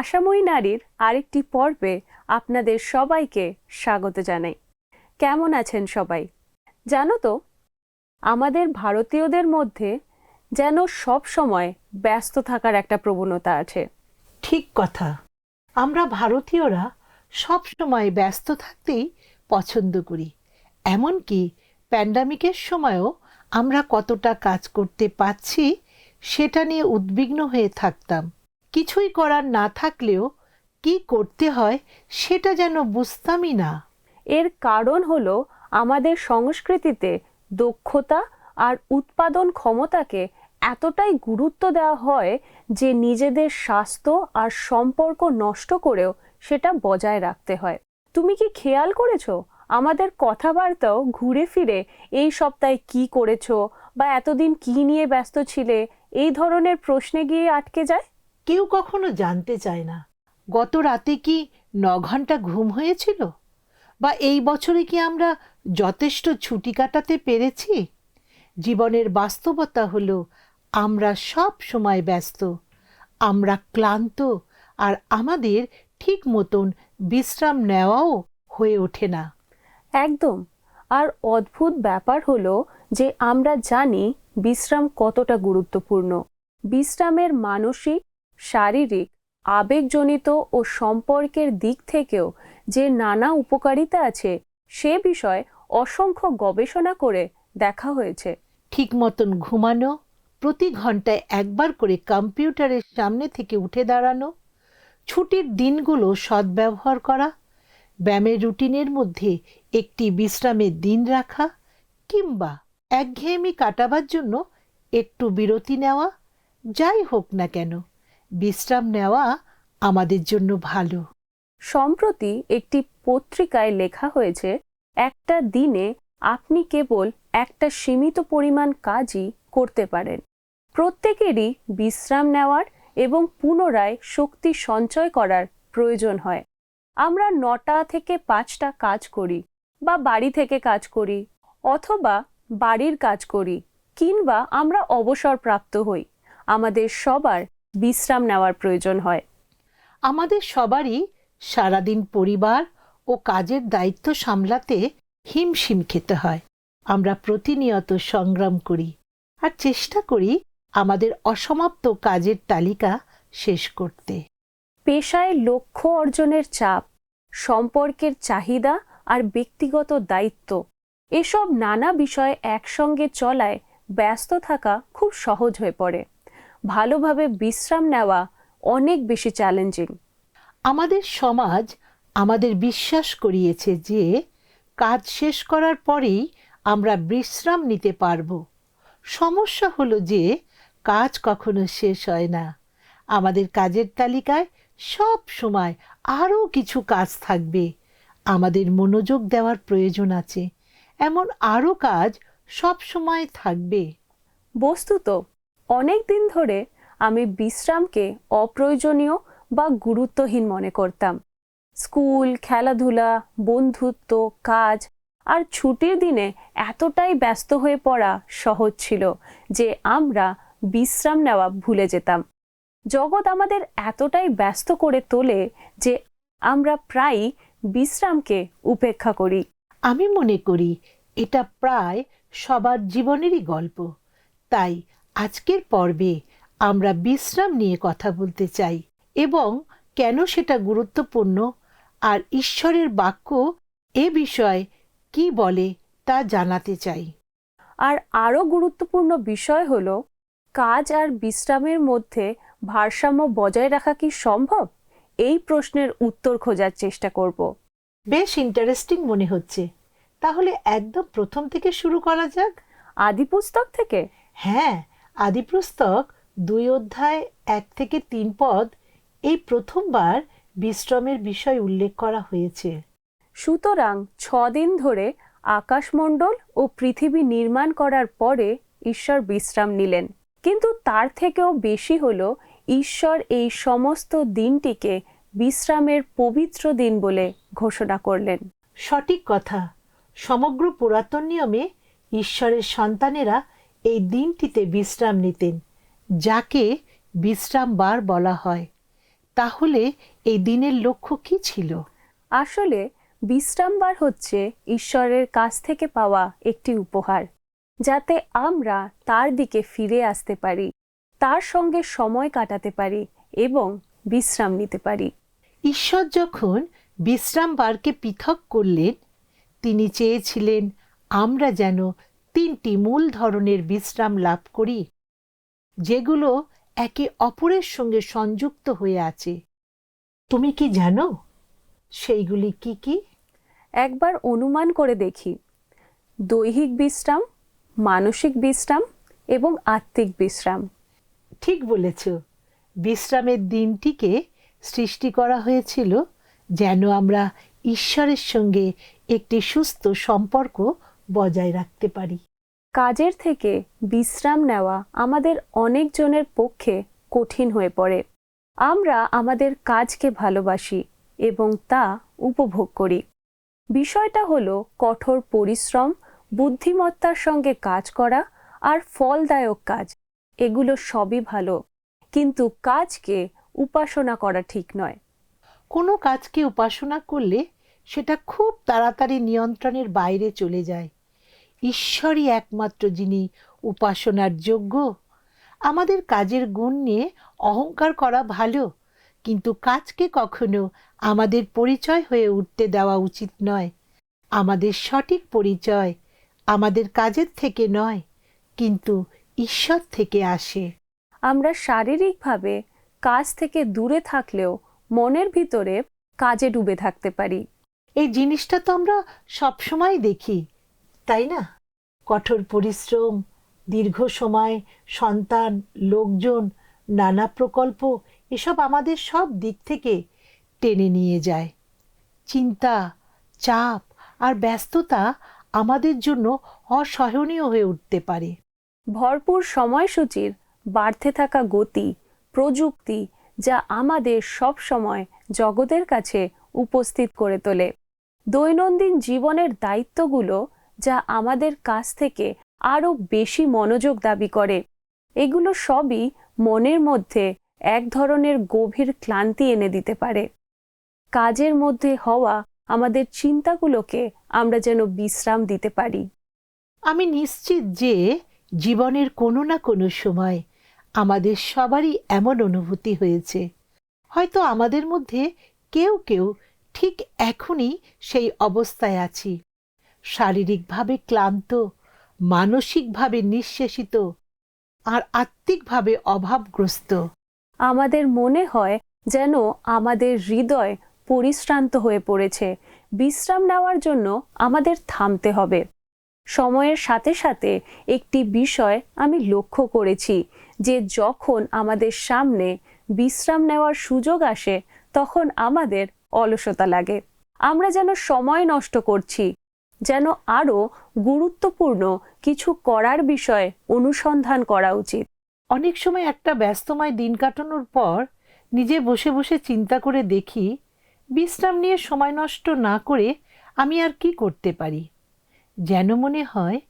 আশাময়ী নারীর আরেকটি পর্বে আপনাদের সবাইকে স্বাগত জানাই। কেমন আছেন সবাই? জানো তো, আমাদের ভারতীয়দের মধ্যে যেন সব সময় ব্যস্ত থাকার একটা প্রবণতা আছে। ঠিক কথা। আমরা ভারতীয়রা সব সময় ব্যস্ত থাকতেই পছন্দ করি। এমনকি প্যান্ডামিকের সময়ও আমরা কতটা কাজ করতে পারছি সেটা নিয়ে উদ্বিগ্ন হয়ে থাকতাম। কিছুই করার না থাকলেও কি করতে হয় সেটা যেন বুঝতামই না। এর কারণ হলো আমাদের সংস্কৃতিতে দক্ষতা আর উৎপাদন ক্ষমতাকে এতটাই গুরুত্ব দেওয়া হয় যে নিজেদের স্বাস্থ্য আর সম্পর্ক নষ্ট করেও সেটা বজায় রাখতে হয়। তুমি কি খেয়াল করেছ? আমাদের কথাবার্তাও ঘুরে ফিরে এই সপ্তাহে কি করেছ বা এতদিন কি নিয়ে ব্যস্ত ছিলে এই ধরনের প্রশ্নে গিয়ে আটকে যায়? কেউ কখনো জানতে চায় না। গত রাতে কি ন ঘণ্টা ঘুম হয়েছিল? বা এই বছরে কি আমরা যথেষ্ট ছুটি কাটাতে পেরেছি? জীবনের বাস্তবতা হলো, আমরা সব সময় ব্যস্ত। আমরা ক্লান্ত আর আমাদের ঠিক মতন বিশ্রাম নেওয়াও হয়ে ওঠে না। একদম। আর অদ্ভুত ব্যাপার হলো যে আমরা জানি বিশ্রাম কতটা গুরুত্বপূর্ণ। বিশ্রামের মানসিক শারীরিক, আবেগজনিত ও সম্পর্কের দিক থেকেও যে নানা উপকারিতা আছে, সে বিষয়ে অসংখ্য গবেষণা করে দেখা হয়েছে। ঠিক মতন ঘুমানো, প্রতি ঘন্টায় একবার করে কম্পিউটারের সামনে থেকে উঠে দাঁড়ানো, ছুটির দিনগুলো সদ্ব্যবহার করা, ব্যায়ামের রুটিনের মধ্যে একটি বিশ্রামের দিন রাখা কিংবা একঘেয়েমি কাটাবার জন্য একটু বিরতি নেওয়া, যাই হোক না কেন। বিশ্রাম নেওয়া আমাদের জন্য ভালো। সম্প্রতি একটি পত্রিকায় লেখা হয়েছে, একটা দিনে আপনি কেবল একটা সীমিত পরিমাণ কাজই করতে পারেন। প্রত্যেকেরই বিশ্রাম নেওয়ার এবং পুনরায় শক্তি সঞ্চয় করার প্রয়োজন হয়। আমরা নটা থেকে পাঁচটা কাজ করি বা বাড়ি থেকে কাজ করি অথবা বাড়ির কাজ করি কিংবা আমরা অবসরপ্রাপ্ত হই। আমাদের সবার বিশ্রাম নেওয়ার প্রয়োজন হয়। আমাদের সবারই সারাদিন পরিবার ও কাজের দায়িত্ব সামলাতে হিমশিম খেতে হয়। আমরা প্রতিনিয়ত সংগ্রাম করি আর চেষ্টা করি আমাদের অসমাপ্ত কাজের তালিকা শেষ করতে। পেশায় লক্ষ্য অর্জনের চাপ সম্পর্কের চাহিদা আর ব্যক্তিগত দায়িত্ব এসব নানা বিষয় একসঙ্গে চলায় ব্যস্ত থাকা খুব সহজ হয়ে পড়ে। ভালোভাবে বিশ্রাম নেওয়া অনেক বেশি চ্যালেঞ্জিং আমাদের সমাজ আমাদের বিশ্বাস করিয়েছে যে কাজ শেষ করার পরেই আমরা বিশ্রাম নিতে পারব। সমস্যা হলো যে কাজ কখনো শেষ হয় না। আমাদের কাজের তালিকায় সব সময় আরও কিছু কাজ থাকবে। আমাদের মনোযোগ দেওয়ার প্রয়োজন আছে। এমন আরও কাজ সব সময় থাকবে। বস্তুত অনেক দিন ধরে আমি বিশ্রামকে অপ্রয়োজনীয় বা গুরুত্বহীন মনে করতাম। স্কুল, খেলাধুলা, বন্ধুত্ব, কাজ আর ছুটির দিনে এতটাই ব্যস্ত হয়ে পড়া সহজ ছিল যে আমরা বিশ্রাম নেওয়া ভুলে যেতাম। জগৎ আমাদের এতটাই ব্যস্ত করে তোলে যে আমরা প্রায়ই বিশ্রামকে উপেক্ষা করি। আমি মনে করি এটা প্রায় সবার জীবনেরই গল্প। তাই আজকের পর্বে আমরা বিশ্রাম নিয়ে কথা বলতে চাই এবং কেন সেটা গুরুত্বপূর্ণ আর ঈশ্বরের বাক্য এ বিষয়ে কি বলে তা জানাতে চাই। আর আরও গুরুত্বপূর্ণ বিষয় হল কাজ আর বিশ্রামের মধ্যে ভারসাম্য বজায় রাখা কি সম্ভব? এই প্রশ্নের উত্তর খোঁজার চেষ্টা করব। বেশ ইন্টারেস্টিং মনে হচ্ছে। তাহলে একদম প্রথম থেকে শুরু করা যাক? আদি পুস্তক থেকে? হ্যাঁ আদিপুস্তক দুই অধ্যায় এক থেকে তিন পদ এই প্রথমবার বিশ্রামের বিষয় উল্লেখ করা হয়েছে। সুতরাং ছদিন ধরে আকাশমণ্ডল ও পৃথিবী নির্মাণ করার পরে ঈশ্বর বিশ্রাম নিলেন। কিন্তু তার থেকেও বেশি হলো ঈশ্বর এই সমস্ত দিনটিকে বিশ্রামের পবিত্র দিন বলে ঘোষণা করলেন। সঠিক কথা, সমগ্র পুরাতন নিয়মে ঈশ্বরের সন্তানেরা এই দিনটিতে বিশ্রাম নিতেন যাকে বিশ্রামবার বলা হয়। তাহলে এই দিনের লক্ষ্য কি ছিল? আসলে বিশ্রামবার হচ্ছে ঈশ্বরের কাছ থেকে পাওয়া একটি উপহার যাতে আমরা তার দিকে ফিরে আসতে পারি তার সঙ্গে সময় কাটাতে পারি এবং বিশ্রাম নিতে পারি। ঈশ্বর যখন বিশ্রাম বারকে পৃথক করলেন তিনি চেয়েছিলেন আমরা যেন তিনটি মূল ধরনের বিশ্রাম লাভ করি যেগুলো একে অপরের সঙ্গে সংযুক্ত হয়ে আছে। তুমি কি জানো সেইগুলি কি কি? একবার অনুমান করে দেখি। দৈহিক বিশ্রাম মানসিক বিশ্রাম এবং আত্মিক বিশ্রাম। ঠিক বলেছ। বিশ্রামের দিনটিকে সৃষ্টি করা হয়েছিল যেন আমরা ঈশ্বরের সঙ্গে একটি সুস্থ সম্পর্ক বজায় রাখতে পারি। কাজের থেকে বিশ্রাম নেওয়া আমাদের অনেকজনের পক্ষে কঠিন হয়ে পড়ে। আমরা আমাদের কাজকে ভালোবাসি এবং তা উপভোগ করি। বিষয়টা হলো কঠোর পরিশ্রম বুদ্ধিমত্তার সঙ্গে কাজ করা আর ফলদায়ক কাজ। এগুলো সবই ভালো কিন্তু কাজকে উপাসনা করা ঠিক নয়। কোনো কাজকে উপাসনা করলে সেটা খুব তাড়াতাড়ি নিয়ন্ত্রণের বাইরে চলে যায়। ঈশ্বরই একমাত্র যিনি উপাসনার যোগ্য। আমাদের কাজের গুণ নিয়ে অহংকার করা ভালো কিন্তু কাজকে কখনো আমাদের পরিচয় হয়ে উঠতে দেওয়া উচিত নয়। আমাদের সঠিক পরিচয় আমাদের কাজের থেকে নয় কিন্তু ঈশ্বর থেকে আসে। আমরা শারীরিকভাবে কাজ থেকে দূরে থাকলেও মনের ভিতরে কাজে ডুবে থাকতে পারি। এই জিনিসটা তো আমরা সবসময় দেখি। তাই না? কঠোর পরিশ্রম, দীর্ঘ সময়, সন্তান, লোকজন, নানা প্রকল্প, এসব আমাদের সব দিক থেকে টেনে নিয়ে যায়। চিন্তা, চাপ আর ব্যস্ততা আমাদের জন্য অসহনীয় হয়ে উঠতে পারে। ভরপুর সময়সূচির বাড়তে থাকা গতি, প্রযুক্তি যা আমাদের সব সময় জগতের কাছে উপস্থিত করে তোলে। দৈনন্দিন জীবনের দায়িত্বগুলো যা আমাদের কাছ থেকে আরও বেশি মনোযোগ দাবি করে। এগুলো সবই মনের মধ্যে এক ধরনের গভীর ক্লান্তি এনে দিতে পারে। কাজের মধ্যে হওয়া আমাদের চিন্তাগুলোকে আমরা যেন বিশ্রাম দিতে পারি। আমি নিশ্চিত যে জীবনের কোনো না কোনো সময় আমাদের সবারই এমন অনুভূতি হয়েছে। হয়তো আমাদের মধ্যে কেউ কেউ ঠিক এখনই সেই অবস্থায় আছি। শারীরিকভাবে ক্লান্ত, মানসিকভাবে নিঃশেষিত, আর আত্মিকভাবে অভাবগ্রস্ত। আমাদের মনে হয় যেন আমাদের হৃদয় পরিশ্রান্ত হয়ে পড়েছে। বিশ্রাম নেওয়ার জন্য আমাদের থামতে হবে। সময়ের সাথে সাথে একটি বিষয় আমি লক্ষ্য করেছি যে যখন আমাদের সামনে বিশ্রাম নেওয়ার সুযোগ আসে, তখন আমাদের অলসতা লাগে। আমরা যেন সময় নষ্ট করছি যেন আরও গুরুত্বপূর্ণ কিছু করার বিষয়ে অনুসন্ধান করা উচিত। অনেক সময় একটা ব্যস্তময় দিন কাটানোর পর নিজে বসে বসে চিন্তা করে দেখি বিশ্রাম নিয়ে সময় নষ্ট না করে আমি আর কি করতে পারি। যেন মনে হয়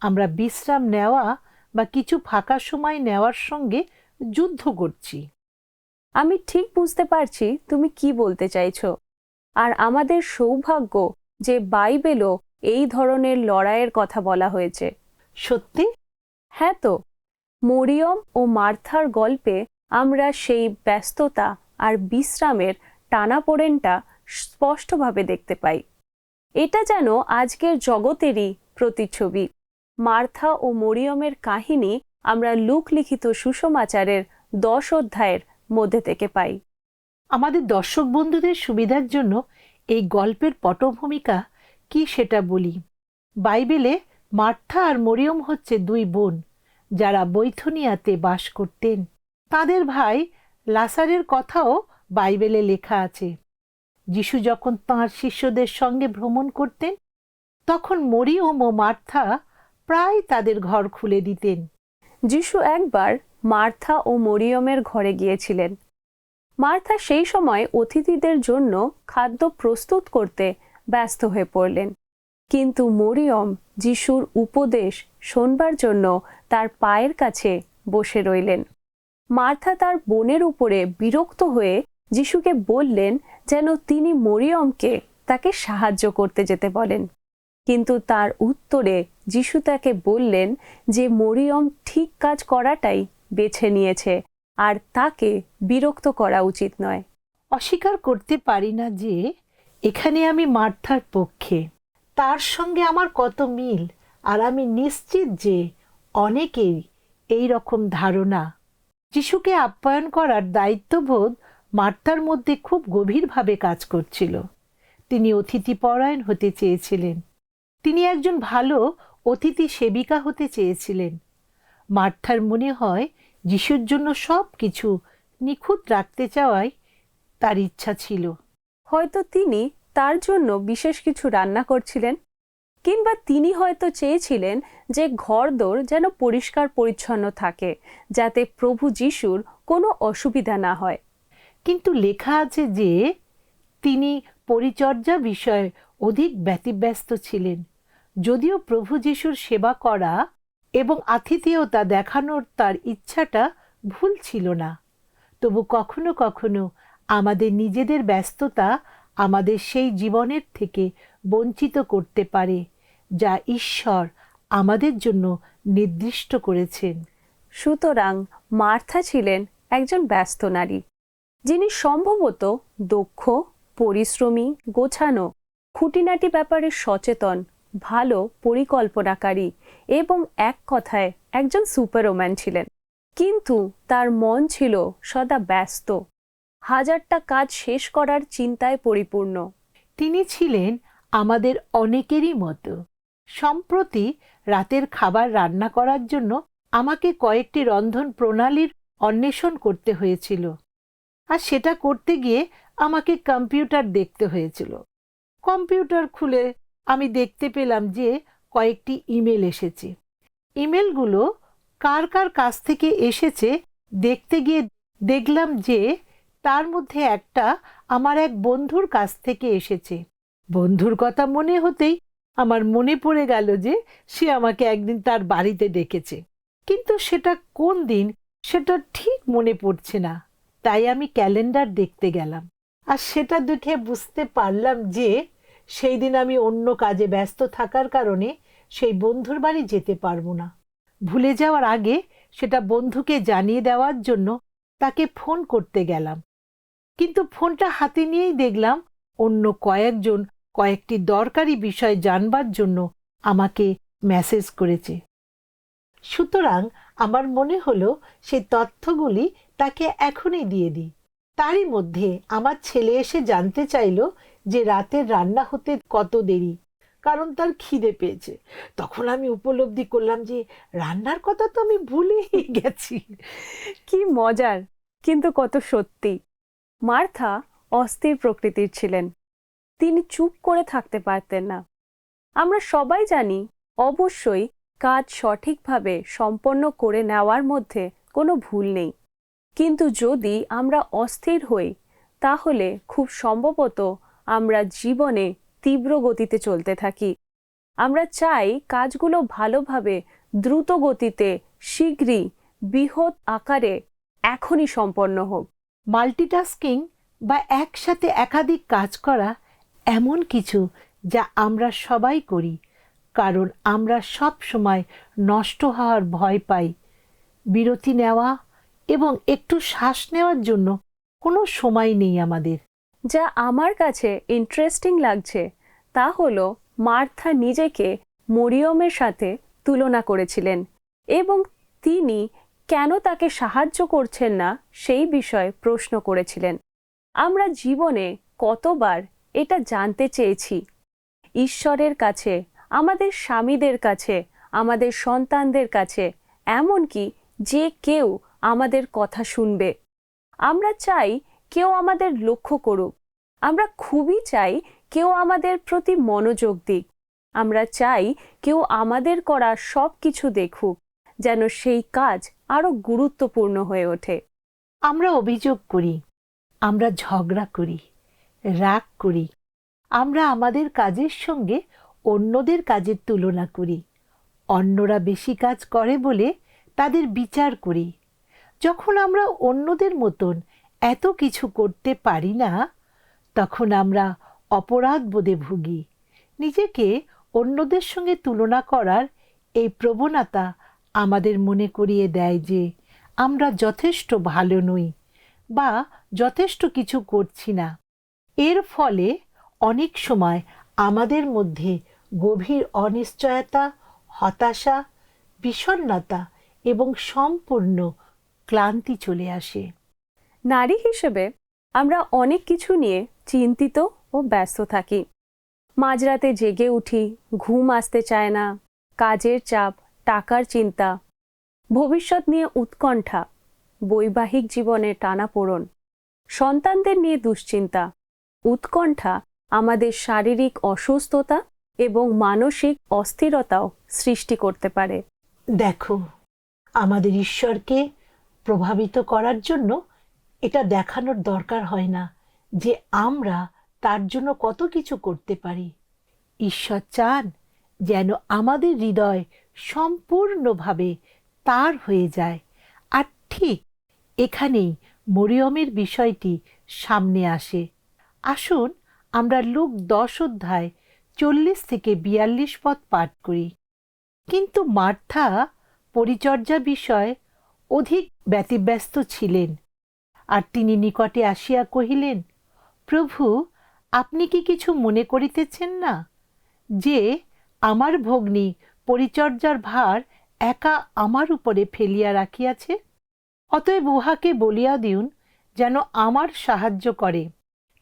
আমরা বিশ্রাম নেওয়া বা কিছু ফাঁকা সময় নেওয়ার সঙ্গে যুদ্ধ করছি। আমি ঠিক বুঝতে পারছি তুমি কি বলতে চাইছো। আর আমাদের সৌভাগ্য যে বাইবেলও এই ধরনের লড়াইয়ের কথা বলা হয়েছে। সত্যি? হ্যাঁ তো মরিয়ম ও মার্থার গল্পে আমরা সেই ব্যস্ততা আর বিশ্রামের টানাপোড়েনটা স্পষ্টভাবে দেখতে পাই। এটা যেন আজকের জগতেরই প্রতিচ্ছবি। মার্থা ও মরিয়মের কাহিনী আমরা লুক লিখিত সুষমাচারের দশ অধ্যায়ের মধ্যে থেকে পাই। আমাদের দর্শক বন্ধুদের সুবিধার জন্য এই গল্পের পটভূমিকা কি সেটা বলি? বাইবেলে মার্থা আর মরিয়ম হচ্ছে দুই বোন, যারা বৈথনিয়াতে বাস করতেন। তাদের ভাই লাসারের কথাও বাইবেলে লেখা আছে। যিশু যখন তাঁর শিষ্যদের সঙ্গে ভ্রমণ করতেন, তখন মরিয়ম ও মার্থা প্রায় তাদের ঘর খুলে দিতেন। যিশু একবার মার্থা ও মরিয়মের ঘরে গিয়েছিলেন। মার্থা সেই সময় অতিথিদের জন্য খাদ্য প্রস্তুত করতে ব্যস্ত হয়ে পড়লেন। কিন্তু মরিয়ম যিশুর উপদেশ শোনবার জন্য তার পায়ের কাছে বসে রইলেন। মার্থা তার বোনের উপরে বিরক্ত হয়ে যিশুকে বললেন যেন তিনি মরিয়মকে তাকে সাহায্য করতে যেতে বলেন। কিন্তু তার উত্তরে যিশু তাকে বললেন যে মরিয়ম ঠিক কাজ করাটাই বেছে নিয়েছে, আর তাকে বিরক্ত করা উচিত নয়। অস্বীকার করতে পারি না যে এখানে আমি মার্থার পক্ষে। তার সঙ্গে আমার কত মিল, আর আমি নিশ্চিত যে অনেকের এই রকম ধারণা। যিশুকে আপ্যায়ন করার দায়িত্ববোধ মার্থার মধ্যে খুব গভীরভাবে কাজ করছিল। তিনি অতিথিপরায়ণ হতে চেয়েছিলেন। তিনি একজন ভালো অতিথি সেবিকা হতে চেয়েছিলেন। মার্থার মনে হয় যিশুর জন্য সব কিছু নিখুঁত রাখতে চাওয়ায় তার ইচ্ছা ছিল। হয়তো তিনি তার জন্য বিশেষ কিছু রান্না করছিলেন, কিংবা তিনি হয়তো চেয়েছিলেন যে ঘরদোর যেন পরিষ্কার পরিচ্ছন্ন থাকে, যাতে প্রভু যিশুর কোনো অসুবিধা না হয়। কিন্তু লেখা আছে যে তিনি পরিচর্যা বিষয়ে অধিক ব্যতিব্যস্ত ছিলেন, যদিও প্রভু যিশুর সেবা করা এবং আতিথেয়তা দেখানোর তার ইচ্ছাটা ভুল ছিল না। তবু কখনো কখনো আমাদের নিজেদের ব্যস্ততা আমাদের সেই জীবনের থেকে বঞ্চিত করতে পারে, যা ঈশ্বর আমাদের জন্য নির্দিষ্ট করেছেন। সুতরাং মার্থা ছিলেন একজন ব্যস্ত নারী, যিনি সম্ভবত দক্ষ, পরিশ্রমী, গোছানো, খুঁটিনাটি ব্যাপারে সচেতন, ভালো পরিকল্পনাকারী এবং এক কথায় একজন সুপারওম্যান ছিলেন। কিন্তু তার মন ছিল সদা ব্যস্ত। হাজারটা কাজ শেষ করার চিন্তায় পরিপূর্ণ। তিনি ছিলেন আমাদের অনেকেরই মতো। সম্প্রতি রাতের খাবার রান্না করার জন্য আমাকে কয়েকটি রন্ধন প্রণালীর অন্বেষণ করতে হয়েছিল আর সেটা করতে গিয়ে আমাকে কম্পিউটার দেখতে হয়েছিল। কম্পিউটার খুলে আমি দেখতে পেলাম যে কয়েকটি ইমেল এসেছে। ইমেলগুলো কার কার কাছ থেকে এসেছে দেখতে গিয়ে দেখলাম যে তার মধ্যে একটা আমার এক বন্ধুর কাছ থেকে এসেছে। বন্ধুর কথা মনে হতেই আমার মনে পড়ে গেল যে সে আমাকে একদিন তার বাড়িতে ডেকেছে। কিন্তু সেটা কোন দিন সেটা ঠিক মনে পড়ছে না। তাই আমি ক্যালেন্ডার দেখতে গেলাম। আর সেটা দেখে বুঝতে পারলাম যে সেই দিন আমি অন্য কাজে ব্যস্ত থাকার কারণে সেই বন্ধুর বাড়ি যেতে পারব না। ভুলে যাওয়ার আগে সেটা বন্ধুকে জানিয়ে দেওয়ার জন্য তাকে ফোন করতে গেলাম। কিন্তু ফোনটা হাতে নিয়েই দেখলাম অন্য কয়েকজন কয়েকটি দরকারি বিষয় জানবার জন্য আমাকে মেসেজ করেছে। সুতরাং আমার মনে হলো সেই তথ্যগুলি তাকে এখনই দিয়ে দিই। তারই মধ্যে আমার ছেলে এসে জানতে চাইলো যে রাতের রান্না হতে কত দেরি, কারণ তার খিদে পেয়েছে। তখন আমি উপলব্ধি করলাম যে রান্নার কথা তো আমি ভুলেই গেছি। কি মজার, কিন্তু কত সত্যি। মার্থা অস্থির প্রকৃতির ছিলেন। তিনি চুপ করে থাকতে পারতেন না। আমরা সবাই জানি, অবশ্যই কাজ সঠিকভাবে সম্পন্ন করে নেওয়ার মধ্যে কোনো ভুল নেই। কিন্তু যদি আমরা অস্থির হই, তাহলে খুব সম্ভবত আমরা জীবনে তীব্র গতিতে চলতে থাকি। আমরা চাই কাজগুলো ভালোভাবে দ্রুত গতিতে শীঘ্রই বৃহৎ আকারে এখনই সম্পন্ন হোক। মাল্টিটাস্কিং বা একসাথে একাধিক কাজ করা এমন কিছু যা আমরা সবাই করি, কারণ আমরা সব সময় নষ্ট হওয়ার ভয় পাই। বিরতি নেওয়া এবং একটু শ্বাস নেওয়ার জন্য কোনো সময় নেই আমাদের। যা আমার কাছে ইন্টারেস্টিং লাগছে, তা হলো মার্থা নিজেকে মরিয়মের সাথে তুলনা করেছিলেন এবং তিনি কেন তাকে সাহায্য করছেন না সেই বিষয়ে প্রশ্ন করেছিলেন। আমরা জীবনে কতবার এটা জানতে চেয়েছি। ঈশ্বরের কাছে, আমাদের স্বামীদের কাছে, আমাদের সন্তানদের কাছে, এমনকি যে কেউ আমাদের কথা শুনবে। আমরা চাই কেউ আমাদের লক্ষ্য করুক। আমরা খুবই চাই কেউ আমাদের প্রতি মনোযোগ দিক। আমরা চাই কেউ আমাদের করা সব কিছু দেখুক, যেন সেই কাজ আরও গুরুত্বপূর্ণ হয়ে ওঠে। আমরা অভিযোগ করি, আমরা ঝগড়া করি, রাগ করি, আমরা আমাদের কাজের সঙ্গে অন্যদের কাজের তুলনা করি, অন্যরা বেশি কাজ করে বলে তাদের বিচার করি। যখন আমরা অন্যদের মতন এত কিছু করতে পারি না, তখন আমরা অপরাধ বোধে ভুগি। নিজেকে অন্যদের সঙ্গে তুলনা করার এই প্রবণতা আমাদের মনে করিয়ে দেয় যে, আমরা যথেষ্ট ভালো নই বা যথেষ্ট কিছু করছি না। এর ফলে অনেক সময় আমাদের মধ্যে গভীর অনিশ্চয়তা, হতাশা, বিষণ্ণতা এবং সম্পূর্ণ ক্লান্তি চলে আসে। নারী হিসেবে আমরা অনেক কিছু নিয়ে চিন্তিত ও ব্যস্ত থাকি। মাঝরাতে জেগে উঠি, ঘুম আসতে চায় না, কাজের চাপ টাকার চিন্তা। ভবিষ্যৎ নিয়ে উৎকণ্ঠা, বৈবাহিক জীবনে টানাপোড়ন, সন্তানদের নিয়ে দুশ্চিন্তা, উৎকণ্ঠা আমাদের শারীরিক অসুস্থতা এবং মানসিক অস্থিরতাও সৃষ্টি করতে পারে। দেখো, আমাদের ঈশ্বরকে প্রভাবিত করার জন্য এটা দেখানোর দরকার হয় না যে আমরা তার জন্য কত কিছু করতে পারি। ঈশ্বর চান যেন আমাদের হৃদয় সম্পূর্ণভাবে তার হয়ে যায়। আর ঠিক এখানেই মরিয়মের বিষয়টি সামনে আসে। আসুন আমরা লোক দশ অধ্যায় চল্লিশ থেকে বিয়াল্লিশ পদ পাঠ করি। কিন্তু মার্থা পরিচর্যা বিষয় অধিক ব্যতিব্যস্ত ছিলেন। আর তিনি নিকটে আসিয়া কহিলেন, প্রভু, আপনি কি কিছু মনে করিতেছেন না যে আমার ভগ্নী পরিচর্যার ভার একা আমার উপরে ফেলিয়া রাখিয়াছে, অতএব উহাকে বলিয়া দিউন যেন আমার সাহায্য করে।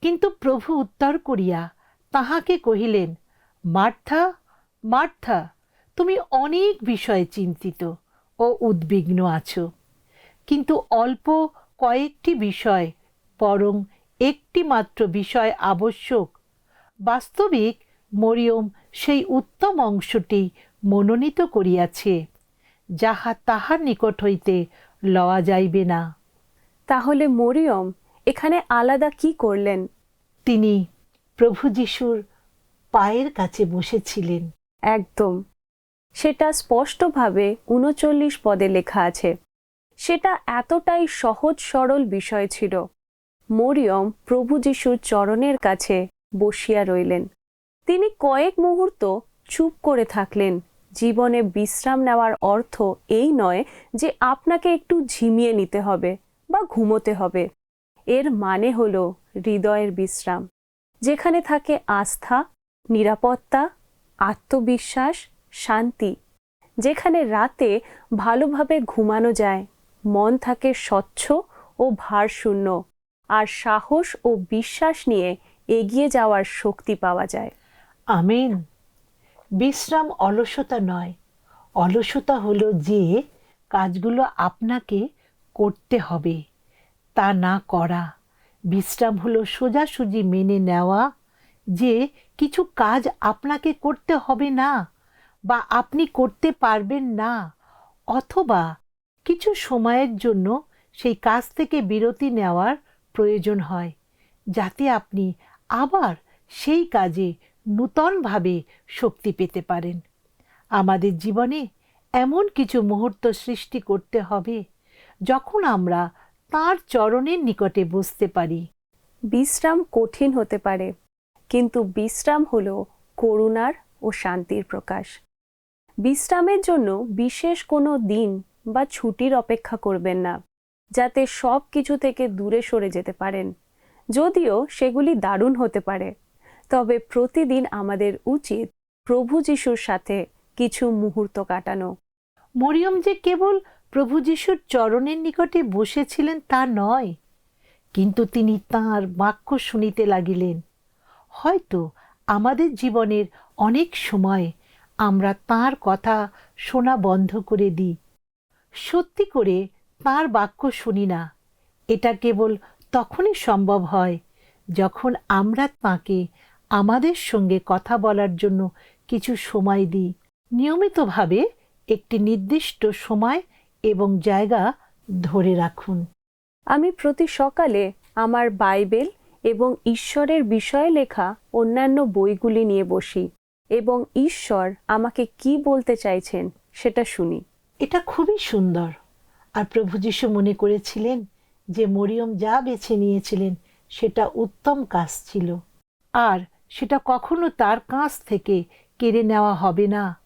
কিন্তু প্রভু উত্তর করিয়া তাহাকে কহিলেন, মার্থা মার্থা, তুমি অনেক বিষয়ে চিন্তিত ও উদ্বিগ্ন আছো। কিন্তু অল্প কয়েকটি বিষয়, বরং একটি মাত্র বিষয় আবশ্যক। বাস্তবিক মরিয়ম সেই উত্তম অংশটি মনোনীত করিয়াছে যাহা তাহার নিকট হইতে লওয়া যাইবে না। তাহলে মরিয়ম এখানে আলাদা কি করলেন? তিনি প্রভু যিশুর পায়ের কাছে বসেছিলেন। একদম। সেটা স্পষ্টভাবে উনচল্লিশ পদে লেখা আছে। সেটা এতটাই সহজ সরল বিষয় ছিল। মরিয়ম প্রভু যিশুর চরণের কাছে বসিয়া রইলেন। তিনি কয়েক মুহূর্ত চুপ করে থাকলেন। জীবনে বিশ্রাম নেওয়ার অর্থ এই নয় যে আপনাকে একটু ঝিমিয়ে নিতে হবে বা ঘুমোতে হবে। এর মানে হল হৃদয়ের বিশ্রাম, যেখানে থাকে আস্থা, নিরাপত্তা, আত্মবিশ্বাস, শান্তি, যেখানে রাতে ভালোভাবে ঘুমানো যায়, মন থাকে স্বচ্ছ ও ভারশূন্য, আর সাহস ও বিশ্বাস নিয়ে এগিয়ে যাওয়ার শক্তি পাওয়া যায়। আমেন। বিশ্রাম অলসতা নয়। অলসতা হলো যে কাজগুলো আপনাকে করতে হবে, তা না করা। বিশ্রাম হলো সোজাসুজি মেনে নেওয়া যে কিছু কাজ আপনাকে করতে হবে না বা আপনি করতে পারবেন না, অথবা কিছু সময়ের জন্য সেই কাজ থেকে বিরতি নেওয়ার প্রয়োজন হয়, যাতে আপনি আবার সেই কাজে নূতনভাবে শক্তি পেতে পারেন। আমাদের জীবনে এমন কিছু মুহূর্ত সৃষ্টি করতে হবে যখন আমরা তার চরণের নিকটে বসতে পারি। বিশ্রাম কঠিন হতে পারে, কিন্তু বিশ্রাম হলো করুণার ও শান্তির প্রকাশ। বিশ্রামের জন্য বিশেষ কোনো দিন বা ছুটির অপেক্ষা করবেন না, যাতে সব কিছু থেকে দূরে সরে যেতে পারেন, যদিও সেগুলি দারুণ হতে পারে। তবে প্রতিদিন আমাদের উচিত প্রভু যিশুর সাথে কিছু মুহূর্ত কাটানো। মরিয়ম যে কেবল প্রভু যিশুর চরণের নিকটে বসেছিলেন তা নয়, কিন্তু তিনি তাঁর বাক্য শুনিতে লাগিলেন, হয়তো আমাদের জীবনের অনেক সময় আমরা তাঁর কথা শোনা বন্ধ করে দিই। সত্যি করে তাঁর বাক্য শুনি না, এটা কেবল তখনই সম্ভব হয় যখন আমরা তাঁকে আমাদের সঙ্গে কথা বলার জন্য কিছু সময় দিই। নিয়মিতভাবে একটি নির্দিষ্ট সময় এবং জায়গা ধরে রাখুন। আমি প্রতি সকালে আমার বাইবেল এবং ঈশ্বরের বিষয়ে লেখা অন্যান্য বইগুলি নিয়ে বসি এবং ঈশ্বর আমাকে কি বলতে চাইছেন সেটা শুনি। এটা খুবই সুন্দর। আর প্রভু যিশু মনে করেছিলেন যে মরিয়ম যা বেছে নিয়েছিলেন সেটা উত্তম কাজ ছিল। আর সেটা কখনো তার কাছ থেকে কেড়ে নেওয়া হবে না।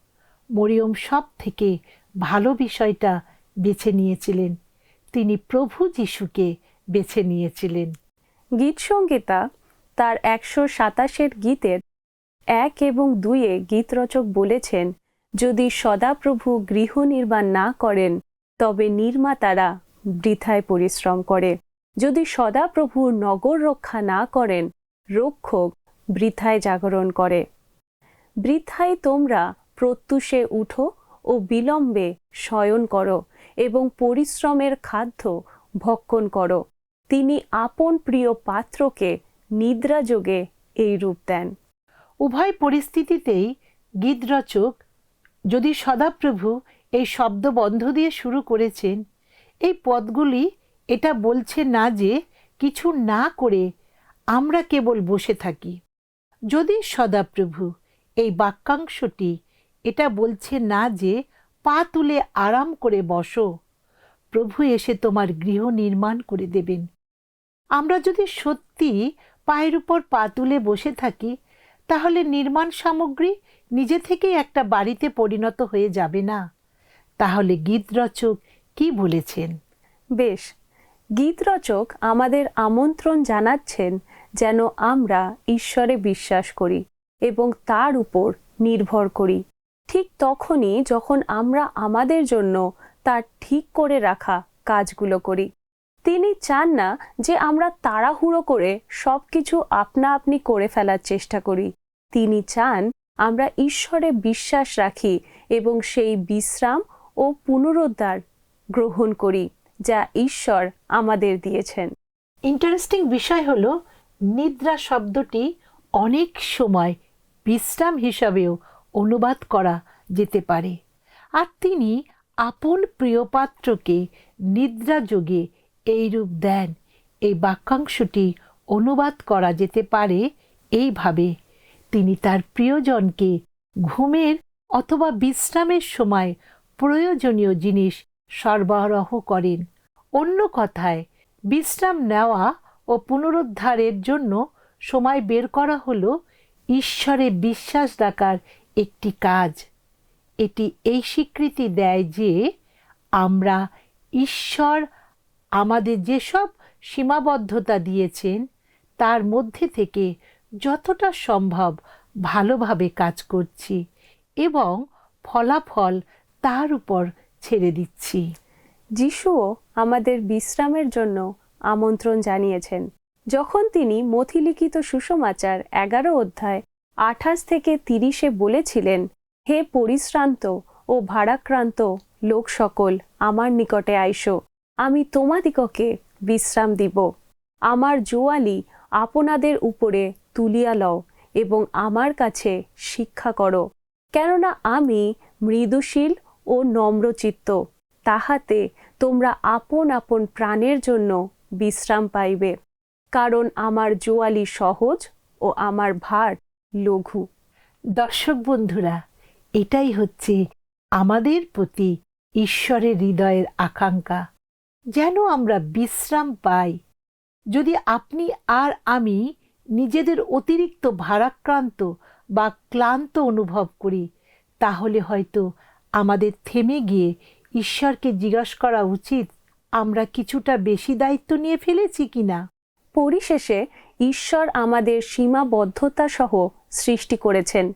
মরিয়ম সব থেকে ভালো বিষয়টা বেছে নিয়েছিলেন। তিনি প্রভু যিশুকে বেছে নিয়েছিলেন। গীত সংগীতা তার একশো সাতাশের গীতের এক এবং দুইয়ে গীতরচক বলেছেন, যদি সদাপ্রভু গৃহ নির্মাণ না করেন, তবে নির্মাতারা বৃথায় পরিশ্রম করে। যদি সদাপ্রভু নগর রক্ষা না করেন, রক্ষক বৃথায় জাগরণ করে। বৃথায় তোমরা প্রত্যুষে উঠো ও বিলম্বে শয়ন করো এবং পরিশ্রমের খাদ্য ভক্ষণ করো। তিনি আপন প্রিয় পাত্রকে নিদ্রাযোগে এই রূপ দেন। উভয় পরিস্থিতিতেই গীতরচক যদি সদাপ্রভু এই শব্দ বন্ধ দিয়ে শুরু করেছেন, এই পদগুলি এটা বলছে না যে কিছু না করে আমরা কেবল বসে থাকি। যদি সদাপ্রভু, এই বাক্যাংশটি এটা বলছে না যে পা তুলে আরাম করে বসো। প্রভু এসে তোমার গৃহ নির্মাণ করে দেবেন। আমরা যদি সত্যি পায়ের উপর পা তুলে বসে থাকি, তাহলে নির্মাণ সামগ্রী নিজে থেকেই একটা বাড়িতে পরিণত হয়ে যাবে না। তাহলে গীত রচক কি বলেছেন? বেশ গীতরচক আমাদের আমন্ত্রণ জানাচ্ছেন যেন আমরা ঈশ্বরে বিশ্বাস করি এবং তার উপর নির্ভর করি। ঠিক তখনই যখন আমরা আমাদের জন্য তার ঠিক করে রাখা কাজগুলো করি। তিনি চান না যে আমরা তাড়াহুড়ো করে সব কিছু আপনা আপনি করে ফেলার চেষ্টা করি। তিনি চান আমরা ঈশ্বরে বিশ্বাস রাখি এবং সেই বিশ্রাম ও পুনরুদ্ধার গ্রহণ করি। যা ঈশ্বর আমাদের দিয়েছেন। ইন্টারেস্টিং বিষয় হলো, নিদ্রা শব্দটি অনেক সময় বিশ্রাম হিসাবেও অনুবাদ করা যেতে পারে। আর তিনি আপন প্রিয়পাত্রকে নিদ্রা যোগে এইরূপ দেন। এই বাক্যাংশটি অনুবাদ করা যেতে পারে এইভাবে, তিনি তার প্রিয়জনকে ঘুমের অথবা বিশ্রামের সময় প্রয়োজনীয় জিনিস সরবরাহ করেন। অন্য কথায়, বিশ্রাম নেওয়া ও পুনরুদ্ধারের জন্য সময় বের করা হলো ঈশ্বরে বিশ্বাস রাখার একটি কাজ। এটি এই স্বীকৃতি দেয় যে আমরা ঈশ্বর আমাদের যেসব সীমাবদ্ধতা দিয়েছেন, তার মধ্যে থেকে যতটা সম্ভব ভালোভাবে কাজ করছি এবং ফলাফল তার উপর ছেড়ে দিচ্ছি। যিশুও আমাদের বিশ্রামের জন্য আমন্ত্রণ জানিয়েছেন। যখন তিনি মথিলিখিত সুষমাচার এগারো অধ্যায় আঠাশ থেকে তিরিশে বলেছিলেন, হে পরিশ্রান্ত ও ভারাক্রান্ত লোক সকল আমার নিকটে আইসো। আমি তোমাদিগকে বিশ্রাম দিব। আমার জোয়ালি আপনাদের উপরে তুলিয়া লও এবং আমার কাছে শিক্ষা করো। কেননা আমি মৃদুশীল ও নম্রচিত্ত। তাহাতে তোমরা আপন আপন প্রাণের জন্য বিশ্রাম পাইবে, কারণ আমার জোয়ালি সহজ ও আমার ভার লঘু। দর্শক বন্ধুরা, এটাই হচ্ছে আমাদের প্রতি ঈশ্বরের হৃদয়ের আকাঙ্ক্ষা। যেন আমরা বিশ্রাম পাই। যদি আপনি আর আমি নিজেদের অতিরিক্ত ভারাক্রান্ত বা ক্লান্ত অনুভব করি, তাহলে হয়তো আমাদের থেমে গিয়ে ঈশ্বরকে জিজ্ঞাসা করা উচিত, আমরা কিছুটা বেশি দায়িত্ব নিয়ে ফেলেছি কিনা? পরিশেষে ঈশ্বর আমাদের সীমাবদ্ধতা সহ সৃষ্টি করেছেন।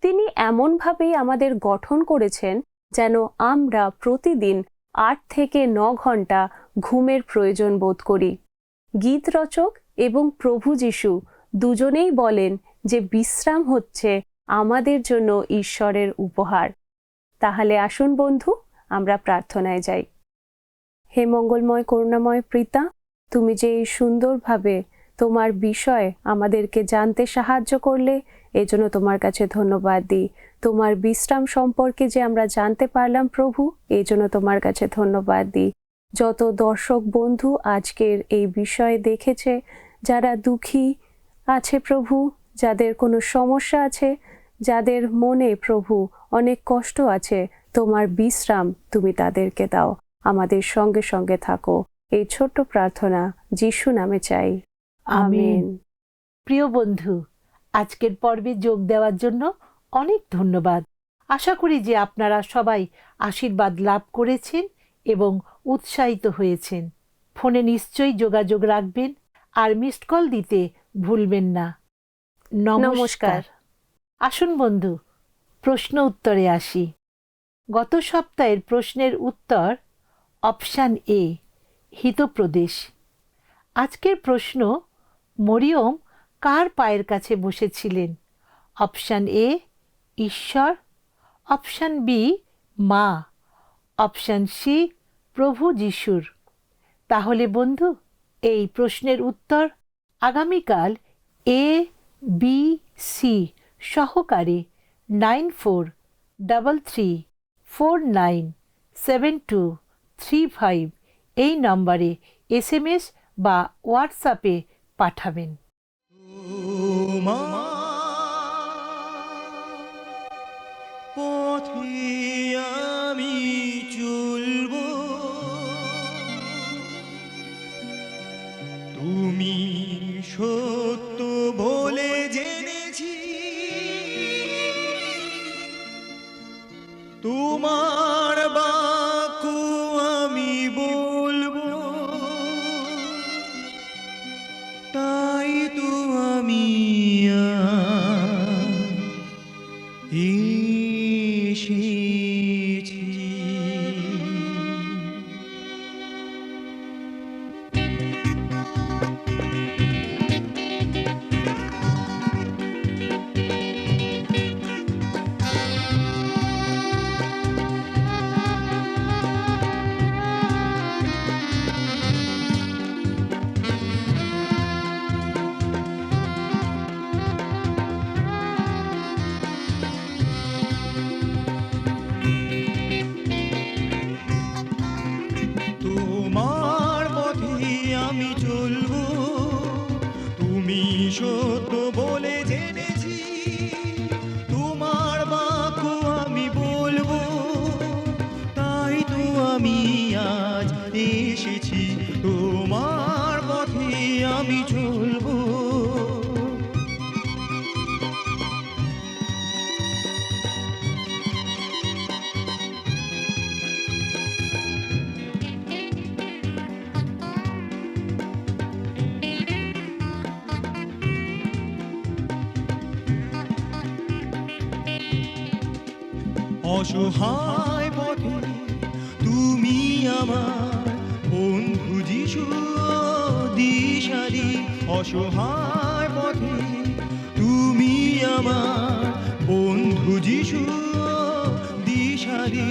তিনি এমনভাবেই আমাদের গঠন করেছেন যেন আমরা প্রতিদিন আট থেকে ন ঘণ্টা ঘুমের প্রয়োজন বোধ করি। গীত রচক এবং প্রভু যিশু দুজনেই বলেন যে বিশ্রাম হচ্ছে আমাদের জন্য ঈশ্বরের উপহার। তাহলে আসুন বন্ধু আমরা প্রার্থনায় যাই। হে মঙ্গলময়, করুণাময় প্রীতা, তুমি যে এই সুন্দরভাবে তোমার বিষয় আমাদেরকে জানতে সাহায্য করলে, এজন্য তোমার কাছে ধন্যবাদ দিই। তোমার বিশ্রাম সম্পর্কে যে আমরা জানতে পারলাম প্রভু এই জন্য তোমার কাছে ধন্যবাদ দিই। যত দর্শক বন্ধু আজকের এই বিষয়ে দেখেছে, যারা দুঃখী আছে প্রভু, যাদের কোনো সমস্যা আছে, যাদের মনে প্রভু অনেক কষ্ট আছে তোমার বিশ্রাম তুমি তাদেরকে দাও। আমাদের সঙ্গে সঙ্গে থাকো। এই ছোট্ট প্রার্থনা যিশু নামে চাই। আমেন। প্রিয় বন্ধু আজকের পর্বে যোগ দেওয়ার জন্য অনেক ধন্যবাদ। আশা করি যে আপনারা সবাই আশীর্বাদ লাভ করেছেন এবং উৎসাহিত হয়েছেন। ফোনে নিশ্চয়ই যোগাযোগ রাখবেন আর মিসড কল দিতে ভুলবেন না। নমস্কার। আসুন বন্ধু প্রশ্ন উত্তরে আসি। গত সপ্তাহের প্রশ্নের উত্তর অপশান এ, হিতপ্রদেশ। আজকের প্রশ্ন, মরিয়ম কার পায়ের কাছে বসেছিলেন? অপশান এ, ঈশ্বর। অপশান বি, মা। অপশান সি, প্রভু যিশুর। তাহলে বন্ধু, এই প্রশ্নের উত্তর আগামীকাল এ, বি, সি সহকারে nine four double three four nine seven two three five এই নম্বরে এস এম এস বা হোয়াটসঅ্যাপে পাঠাবেন। পথে যিশু দিশারি, অসহায় পথে তুমি আমার বন্ধু যিশু দিশারি,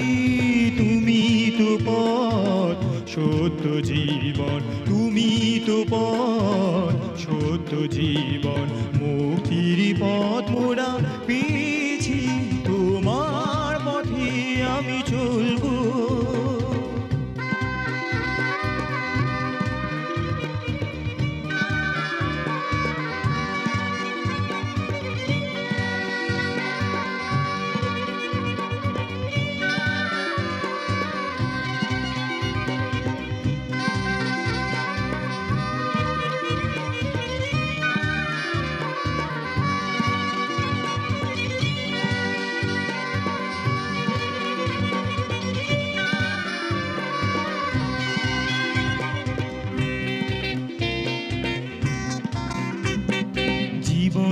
তুমি তো পথ সত্য জীবন, তুমি তো পথ সত্য জীবন, মুক্তির পথ মোরা পেয়েছি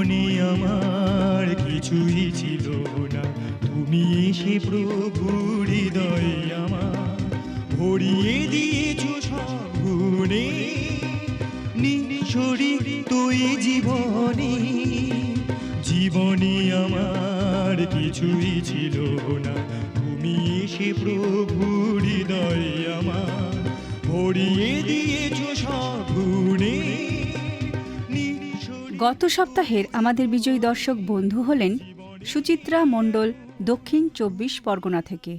জীবনে আমার কিছুই ছিল না। তুমি এসে প্রভু হৃদয় আমার ভরিয়ে দিয়েছ সব গুণে। নিঃসরি তুই জীবনে জীবনে আমার কিছুই ছিল না। তুমি এসে প্রভু গত সপ্তাহের আমাদের বিজয়ী দর্শক বন্ধু হলেন সুচিত্রা মণ্ডল দক্ষিণ চব্বিশ পরগনা থেকে।